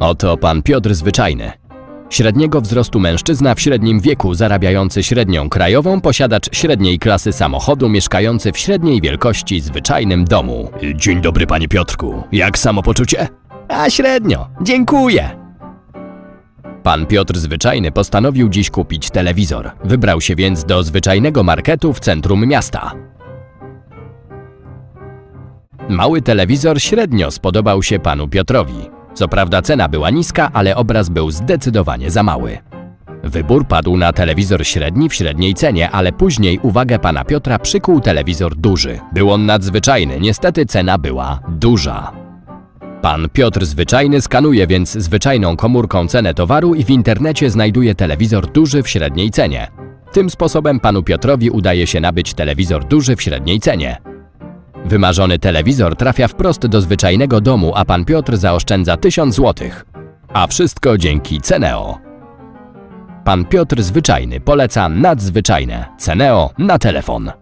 Oto pan Piotr Zwyczajny. Średniego wzrostu mężczyzna w średnim wieku, zarabiający średnią krajową, posiadacz średniej klasy samochodu, mieszkający w średniej wielkości zwyczajnym domu. Dzień dobry, panie Piotrku. Jak samopoczucie? A średnio. Dziękuję. Pan Piotr Zwyczajny postanowił dziś kupić telewizor. Wybrał się więc do zwyczajnego marketu w centrum miasta. Mały telewizor średnio spodobał się panu Piotrowi. Co prawda cena była niska, ale obraz był zdecydowanie za mały. Wybór padł na telewizor średni w średniej cenie, ale później uwagę pana Piotra przykuł telewizor duży. Był on nadzwyczajny, niestety cena była duża. Pan Piotr Zwyczajny skanuje więc zwyczajną komórką cenę towaru i w internecie znajduje telewizor duży w średniej cenie. Tym sposobem panu Piotrowi udaje się nabyć telewizor duży w średniej cenie. Wymarzony telewizor trafia wprost do zwyczajnego domu, a pan Piotr zaoszczędza 1000 zł. A wszystko dzięki Ceneo. Pan Piotr Zwyczajny poleca nadzwyczajne Ceneo na telefon.